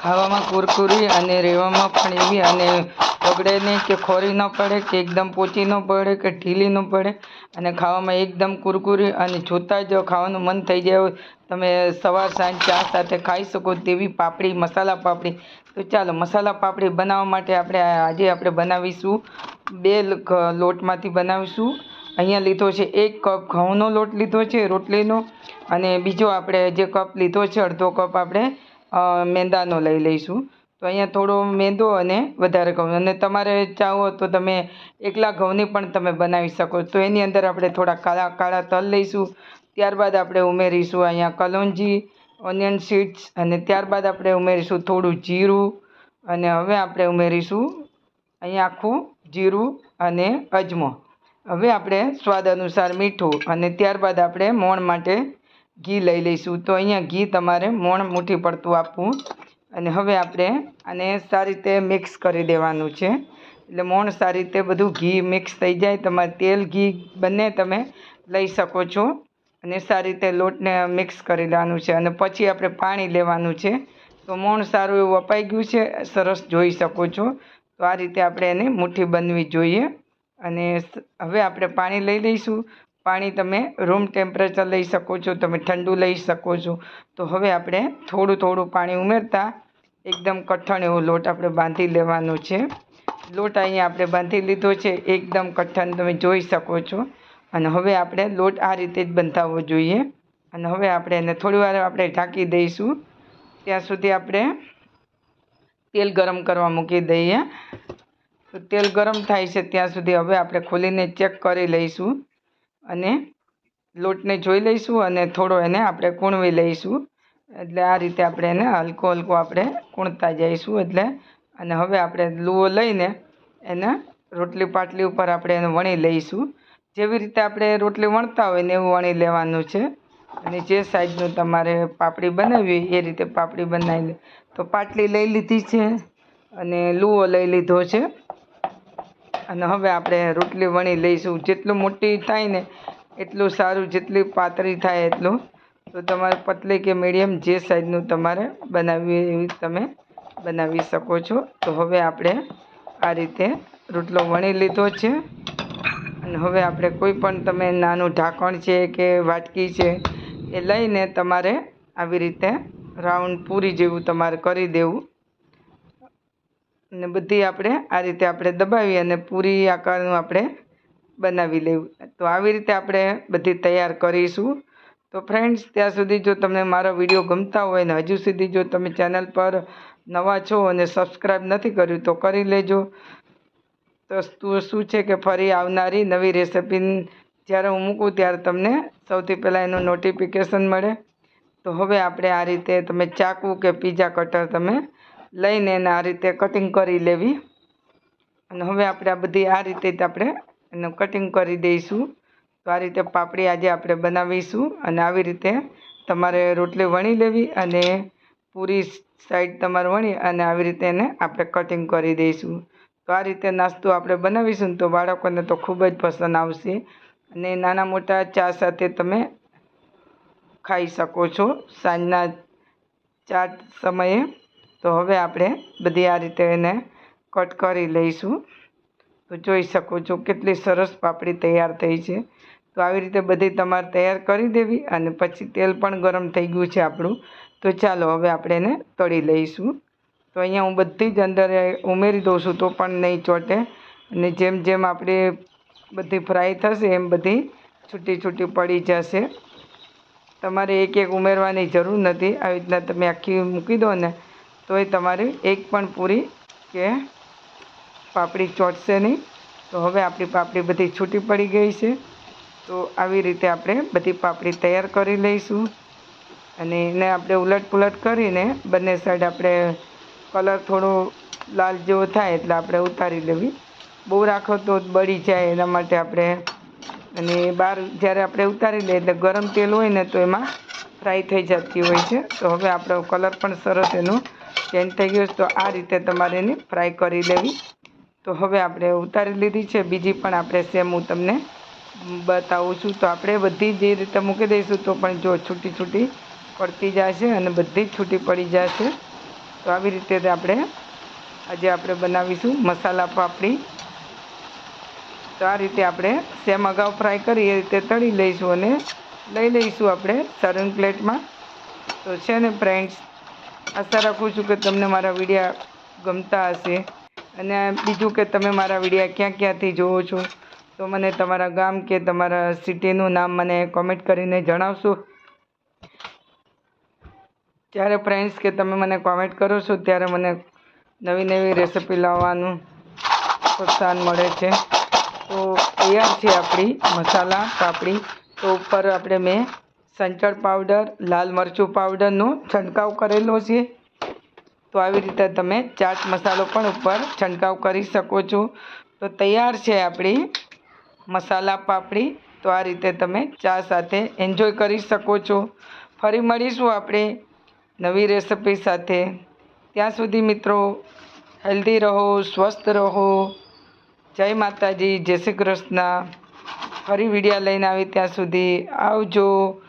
ખાવામાં કુરકુરી અને રહેવામાં પણ એવી અને બગડે નહીં કે ખોરી ન પડે, કે એકદમ પોચી ન પડે, કે ઢીલી ન પડે. અને ખાવામાં એકદમ કુરકુરી અને જોતાં જ ખાવાનું મન થઈ જાય તમે સવાર, સાંજ, ચા સાથે ખાઈ શકો તેવી પાપડી, મસાલા પાપડી. તો ચાલો, મસાલા પાપડી બનાવવા માટે આપણે આજે આપણે બનાવીશું બે લોટમાંથી બનાવીશું. અહીંયા લીધો છે એક કપ ઘઉંનો લોટ લીધો છે રોટલીનો. અને બીજો આપણે જે કપ લીધો છે, અડધો કપ આપણે મેંદાનો લઈ લઈશું. તો અહીંયા થોડો મેંદો અને વધારે ઘઉં. અને તમારે ચાહો તો તમે એકલા ઘઉંની પણ તમે બનાવી શકો. તો એની અંદર આપણે થોડા કાળા કાળા તલ લઈશું. ત્યારબાદ આપણે ઉમેરીશું અહીંયા કલોંજી, ઓનિયન સીડ્સ અને ત્યારબાદ આપણે ઉમેરીશું થોડું જીરું. અને હવે આપણે ઉમેરીશું અહીંયા આખું જીરું અને અજમો. હવે આપણે સ્વાદ અનુસાર મીઠું અને ત્યારબાદ આપણે મોણ માટે ઘી લઈ લઈશું. તો અહીંયા ઘી તમારે મોણ મુઠ્ઠી પડતું આપવું. અને હવે આપણે આને સારી રીતે મિક્સ કરી દેવાનું છે. એટલે મોણ સારી રીતે બધું ઘી મિક્સ થઈ જાય. તમારે તેલ ઘી બંને તમે લઈ શકો છો. અને સારી રીતે લોટને મિક્સ કરી લેવાનું છે. અને પછી આપણે પાણી લેવાનું છે. તો મોણ સારું એવું અપાઈ ગયું છે. સરસ જોઈ શકો છો. તો આ રીતે આપણે એને મુઠ્ઠી બનવી જોઈએ. અને હવે આપણે પાણી લઈ લઈશું. પાણી તમે રૂમ ટેમ્પરેચર લઈ શકો છો, તમે ઠંડુ લઈ શકો છો. તો હવે આપણે થોડું થોડું પાણી ઉમેરતા એકદમ કઠણ એવો લોટ આપણે બાંધી લેવાનો છે. લોટ અહીંયા આપણે બાંધી લીધો છે, એકદમ કઠણ તમે જોઈ શકો છો. અને હવે આપણે લોટ આ રીતે જ બંધાવવો જોઈએ. અને હવે આપણે એને થોડી વાર આપણે ઢાંકી દઈશું. ત્યાં સુધી આપણે તેલ ગરમ કરવા મૂકી દઈએ. તો તેલ ગરમ થાય છે, ત્યાં સુધી હવે આપણે ખોલીને ચેક કરી લઈશું. અને લોટને જોઈ લઈશું અને થોડો એને આપણે કૂણવી લઈશું. એટલે આ રીતે આપણે એને હલકો હલકો આપણે કૂણતા જઈશું એટલે અને હવે આપણે લુઓ લઈને એને રોટલી પાટલી ઉપર આપણે એને વણી લઈશું. જેવી રીતે આપણે રોટલી વણતા હોય ને એવું વણી લેવાનું છે. અને જે સાઈઝનું તમારે પાપડી બનાવવી એ રીતે પાપડી બનાવી લે. તો પાટલી લઈ લીધી છે અને લુઓ લઈ લીધો છે. અને હવે આપણે રોટલી વણી લઈશું. જેટલું મોટી થાય ને એટલું સારું, જેટલી પાતળી થાય એટલું. તો તમારે પતલી કે મીડિયમ જે સાઈઝનું તમારે બનાવવી એવી તમે બનાવી શકો છો. તો હવે આપણે આ રીતે રોટલો વણી લીધો છે. અને હવે આપણે કોઈ પણ તમે નાનું ઢાંકણ છે કે વાટકી છે, એ લઈને તમારે આવી રીતે રાઉન્ડ પૂરી જેવું તમારે કરી દેવું. અને બધી આપણે આ રીતે આપણે દબાવી અને પૂરી આકારનું આપણે બનાવી લેવું. તો આવી રીતે આપણે બધી તૈયાર કરીશું. તો ફ્રેન્ડ્સ ત્યાં સુધી જો તમને મારો વીડિયો ગમતા હોય ને હજુ સુધી જો તમે ચેનલ પર નવા છો અને સબસ્ક્રાઈબ નથી કર્યું તો કરી લેજો. તો તું શું છે કે ફરી આવનારી નવી રેસિપી જ્યારે હું મૂકું ત્યારે તમને સૌથી પહેલાં એનું નોટિફિકેશન મળે. તો હવે આપણે આ રીતે તમે ચાકુ કે પીઝા કટર તમે લઈને એને આ રીતે કટિંગ કરી લેવી. અને હવે આપણે આ બધી આ રીતે જ આપણે એનું કટિંગ કરી દઈશું. તો આ રીતે પાપડી આજે આપણે બનાવીશું અને આવી રીતે તમારે રોટલી વણી લેવી અને પૂરી સાઈડ તમારે વણી અને આવી રીતે એને આપણે કટિંગ કરી દઈશું. તો આ રીતે નાસ્તો આપણે બનાવીશું તો બાળકોને તો ખૂબ જ પસંદ આવશે. અને નાના મોટા ચા સાથે તમે ખાઈ શકો છો. સાંજના ચા સમયે તો હવે આપણે બધી આ રીતે એને કટ કરી લઈશું. તો જોઈ શકો છો કેટલી સરસ પાપડી તૈયાર થઈ છે. તો આવી રીતે બધી તમારે તૈયાર કરી દેવી અને પછી તેલ પણ ગરમ થઈ ગયું છે આપણું. તો ચાલો હવે આપણે એને તળી લઈશું. તો અહીંયા હું બધી જ અંદર ઉમેરી દઉં છું તો પણ નહીં ચોટે. અને જેમ જેમ આપણે બધી ફ્રાય થશે એમ બધી છૂટી છૂટી પડી જશે. તમારે એક એક ઉમેરવાની જરૂર નથી. આવી રીતના તમે આખી મૂકી દો ને તોય તમારી એક પણ પૂરી કે પાપડી ચોટશે નહીં. તો હવે આપણી પાપડી બધી છૂટી પડી ગઈ છે. તો આવી રીતે આપણે બધી પાપડી તૈયાર કરી લઈશું. અને એને આપણે ઉલટ પુલટ કરીને બંને સાઈડ આપણે કલર થોડો લાલ જેવો થાય એટલે આપણે ઉતારી લેવી. બહુ રાખો તો બળી જાય એના માટે આપણે. અને બહાર જ્યારે આપણે ઉતારી લઈએ એટલે ગરમ તેલ હોય ને તો એમાં ફ્રાય થઈ જતી હોય છે. તો હવે આપણો કલર પણ સરસ એનો ચેન્જ થઈ ગયો તો આ રીતે તમારે એને ફ્રાય કરી લેવી. તો હવે આપણે ઉતારી લીધી છે. બીજી પણ આપણે સેમ હું તમને બતાવું છું. તો આપણે બધી જે રીતે મૂકી દઈશું તો પણ જો છૂટી છૂટી પડતી જશે અને બધી જ છૂટી પડી જશે. તો આવી રીતે આપણે આજે આપણે બનાવીશું મસાલા પાપડી. તો આ રીતે આપણે સેમ અગાઉ ફ્રાય કરી એ રીતે તળી લઈશું અને લઈ લઈશું આપણે સર્વિંગ પ્લેટમાં તો છે ને ફ્રેન્ડ્સ આશા રાખું છું કે તમને મારા વિડીયા ગમતા હશે. અને બીજું કે તમે મારા વિડીયા ક્યાં ક્યાંથી જોવો છો, તો મને તમારા ગામ કે તમારા સિટીનું નામ મને કોમેન્ટ કરીને જણાવશો. ત્યારે ફ્રેન્ડ્સ કે તમે મને કોમેન્ટ કરો છો, ત્યારે મને નવી નવી રેસિપી લાવવાનું પ્રોત્સાહન મળે છે. તો તૈયાર છે આપણી મસાલા પાપડી. તો ઉપર આપણે મેં સંચળ પાવડર લાલ મરચું પાવડરનો છંટકાવ કરેલો છે. તો આવી રીતે તમે ચાટ મસાલો પણ ઉપર છંટકાવ કરી શકો છો. તો તૈયાર છે આપણી મસાલા પાપડી. તો આ રીતે તમે ચા સાથે એન્જોય કરી શકો છો. ફરી મળીશું આપણે નવી રેસિપી સાથે. ત્યાં સુધી મિત્રો હેલ્ધી રહો, સ્વસ્થ રહો. જય માતાજી, જય શ્રી કૃષ્ણ. ફરી વિડીયા લઈને આવી ત્યાં સુધી આવજો.